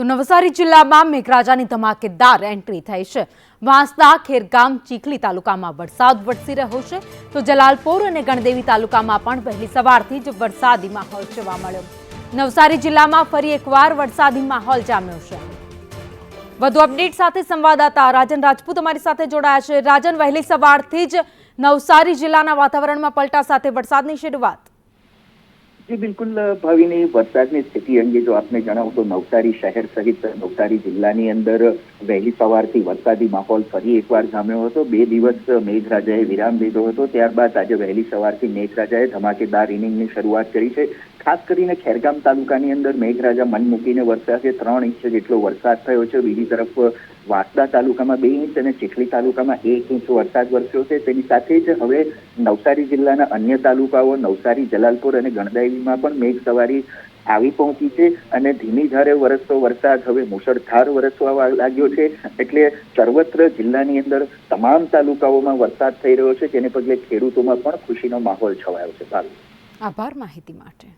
તો નવસારી જિલ્લામાં મેઘરાજાની ધમાકેદાર એન્ટ્રી થઈ છે. વાંસદા, ખેરગામ, ચીખલી તાલુકામાં વરસાદ વરસી રહ્યો છે. તો જલાલપોર અને ગણદેવી તાલુકામાં પણ વહેલી સવારથી જ વરસાદી માહોલ જોવા મળ્યો. નવસારી જિલ્લામાં ફરી એકવાર વરસાદી માહોલ જામ્યો છે. વધુ અપડેટ સાથે સંવાદદાતા રાજન રાજપૂત અમારી સાથે જોડાયા છે. રાજન, વહેલી સવારથી જ નવસારી જિલ્લાના વાતાવરણમાં પલટા સાથે વરસાદની શરૂઆત. જી, બિલકુલ ભાવિની વરસાદની સ્થિતિ અંગે જો આપને જણાવું તો નવસારી શહેર સહિત નવસારી જિલ્લાની અંદર વહેલી સવારથી વરસાદી માહોલ ફરી એકવાર જામ્યો હતો. બે દિવસ મેઘરાજાએ વિરામ લીધો હતો. ત્યારબાદ આજે વહેલી સવારથી મેઘરાજાએ ધમાકેદાર ઇનિંગની શરૂઆત કરી છે. ખાસ કરીને ખેરગામ તાલુકાની અંદર મેઘરાજા મન મૂકીને વરસ્યા છે. ત્રણ ઇંચ જેટલો વરસાદ થયો છે. બીજી તરફ, વાંસદા તાલુકામાં બે ઇંચ અને ચીખલી તાલુકામાં એક ઇંચ વરસાદ વરસ્યો છે. તેની સાથે જ હવે નવસારી જિલ્લાના અન્ય તાલુકાઓ, નવસારી, જલાલપુર અને ગણદેવીમાં પણ મેઘ સવારી આવી પહોંચી છે અને ધીમી ધારે વરસતો વરસાદ હવે મુશળધાર વરસવા લાગ્યો છે. એટલે સર્વત્ર જિલ્લાની અંદર તમામ તાલુકાઓમાં વરસાદ થઈ રહ્યો છે. જેને પગલે ખેડૂતોમાં પણ ખુશીનો માહોલ છવાયો છે. આભાર માહિતી માટે.